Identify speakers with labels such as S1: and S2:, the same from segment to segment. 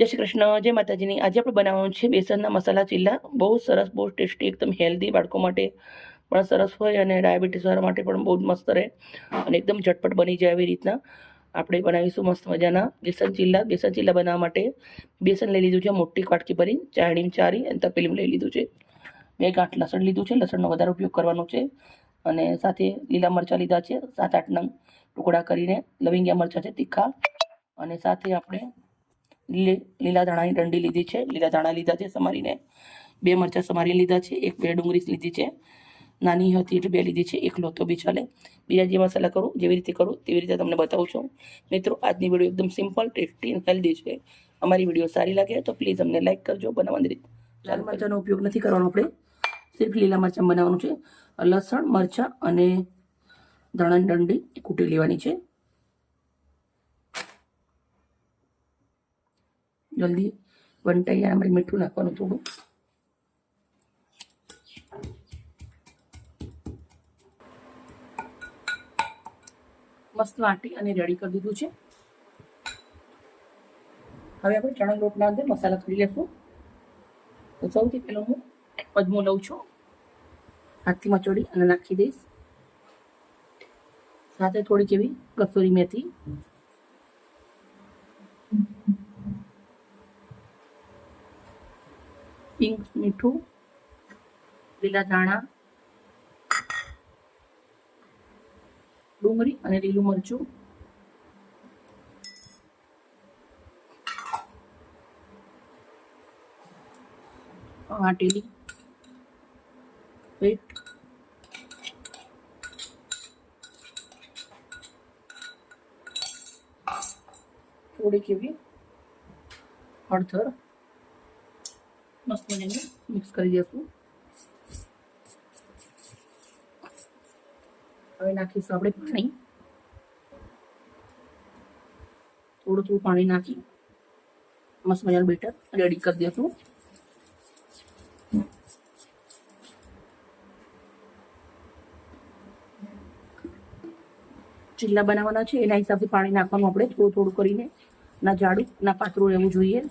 S1: જય શ્રી કૃષ્ણ, જય માતાજીની. આજે આપણે બનાવવાનું છે બેસનના મસાલા ચીલા. બહુ સરસ, બહુ ટેસ્ટી, એકદમ હેલ્ધી બાળકો માટે પણ સરસ હોય અને ડાયાબિટીસવાળા માટે પણ બહુ જ મસ્ત રહે અને એકદમ ઝટપટ બની જાય એવી રીતના. આપણે બનાવીશું મસ્ત મજાના બેસન ચીલા. બેસન ચીલા બનાવવા માટે બેસન લઈ લીધું છે મોટી વાટકી ભરી ચાળીમ ચારી અને તપેલીમ લઈ લીધું છે. બે ગાંઠ લસણ લીધું છે. લસણનો વધારે ઉપયોગ કરવાનો છે. અને સાથે લીલા મરચાં લીધા છે. સાત આઠ નંગ ટુકડા કરીને લવિંગિયા મરચાં છે તીખા. અને સાથે આપણે લીલા ધાણાની ડંડી લીધી છે. લીલા ધાણા લીધા છે સમારીને. બે મરચાં સમારી લીધા છે. એક બે ડુંગળી લીધી છે. નાની હતી એટલે બે લીધી છે. એક લોતો બી ચાલે. બીજા જે મસાલા કરું જેવી રીતે કરું તેવી રીતે તમને બતાવું છું. મિત્રો આજની વીડિયો એકદમ સિમ્પલ ટેસ્ટી અને હેલ્ધી છે. અમારી વીડિયો સારી લાગે તો પ્લીઝ અમને લાઇક કરજો. બનાવવાની રીત લાલ મરચાંનો ઉપયોગ નથી કરવાનો આપણે. સિર્ફ લીલા મરચાં બનાવવાનું છે. લસણ મરચાં અને ધાણાની ડંડી કૂટી લેવાની છે. જલ્દી વંટાઈ જાય અમારે મીઠું નાખવાનું થોડું. મસ્ત વાટી અને રેડી કરી દીધું છે. હવે આપણે ચણા લોટના અંદર મસાલા કરી લેશું. તો સૌથી પહેલો હું અજમો લઉં છું. હાથથી મચોડી અને નાખી દઈશ. સાથે થોડીક એવી કસૂરી મેથી. પિંક મીઠું લીલા ધાણા ડુંગળી અને લીલું મરચું. વાટેલી વેટ થોડીક એવી હળદર. મસ્ત મજાનું મિક્સ કરી દઈશું હવે નાખીશું આપણે પાણી થોડું થોડું પાણી નાખી મસ્ત મજાનું બેટર રેડી કરી દઈશું ચીલા બનાવવાના છે એના હિસાબથી પાણી નાખવાનું આપણે થોડું થોડું કરીને ના જાડું ના પાતળું રહેવું જોઈએ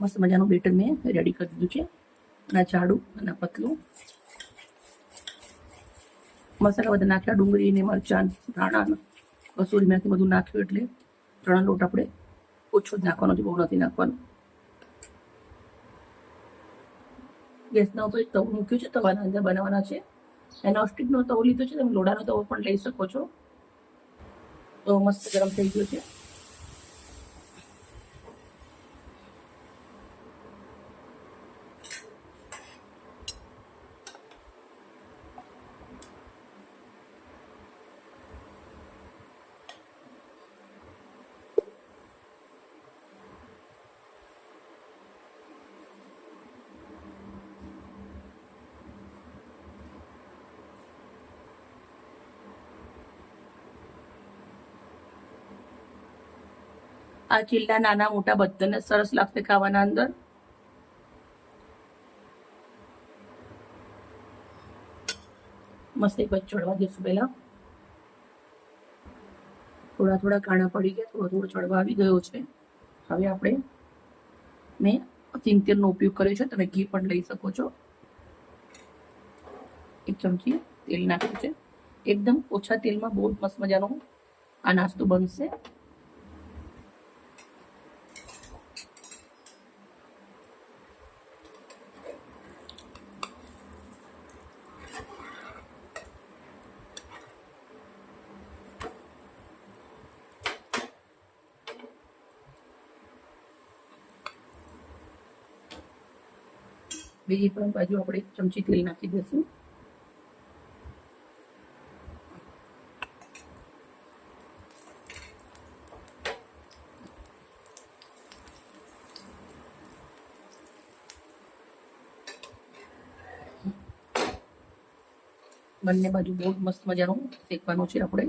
S1: મસ્ત મજાનું બેટર મેં રેડી કરી દીધું છે. ના જાડું અને પતલું. મસાલા બધા નાખ્યા, ડુંગળી ને મરચાં, ધાણા કસૂરી મેથી બધું નાખ્યું એટલે ચણા લોટ આપણે ઓછો જ નાખવાનો છે, બહુ નથી નાખવાનો. ગેસના તો એક તવું મૂક્યું છે, તવાના અંદર બનાવવાના છે. એનો સ્ટીકનો તવો લીધો છે, તમે લોડાનો તવો પણ લઈ શકો છો. તો મસ્ત ગરમ થઈ ગયો છે. આ ચીલા નાના મોટા બધાને સરસ લાગશે ખાવાના અંદર. મસ્ત એક ચડવા દઈશું પહેલાં. થોડા થોડા કાણા પડી ગયા, થોડો થોડો ચડવા આવી ગયો છે. હવે આપણે મેં સિંગ તેલનો ઉપયોગ કર્યો છે, તમે ઘી પણ લઈ શકો છો. એક ચમચી તેલ નાખ્યું છે. એકદમ ઓછા તેલમાં બહુ મસ્ત મજાનો આ નાસ્તો બનશે. બીજી પણ બાજુ આપણે ચમચી તેલ નાખી દઈશું. બંને બાજુ બહુ મસ્ત મજાનું શેકવાનું છે આપણે.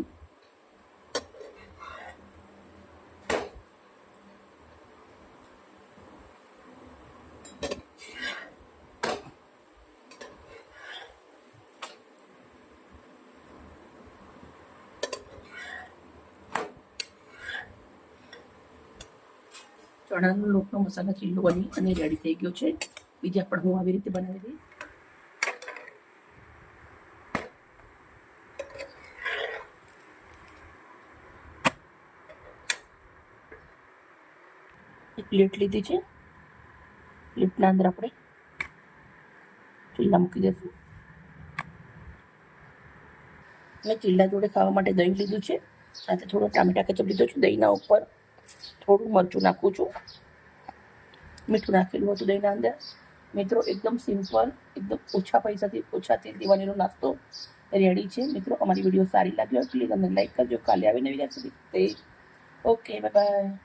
S1: ચણાનો લોટનો મસાલા ચીલ્લો બની અને રેડી થઈ ગયો છે. બીજા પણ હું આવી રીતે બનાવી એક પ્લેટ લીધી છે. પ્લેટના અંદર આપણે ચીલ્લા મૂકી દઈશું. મેં ચીલા જોડે ખાવા માટે દહીં લીધું છે. સાથે થોડો ટામેટા કેચપ લીધો છે. દહીંના ઉપર થોડું મરચું નાખું છું. મીઠું નાખેલું હતું દહીંના અંદર મિત્રો, એકદમ સિમ્પલ, એકદમ ઓછા પૈસાથી, ઓછા તેલ દિવાળીનો નાસ્તો રેડી છે. મિત્રો, અમારી વીડિયો સારી લાગી હોય પ્લીઝ અમને લાઈક કરજો. કાલે આવીને નવી રેસીપી ઓકે બાય બાય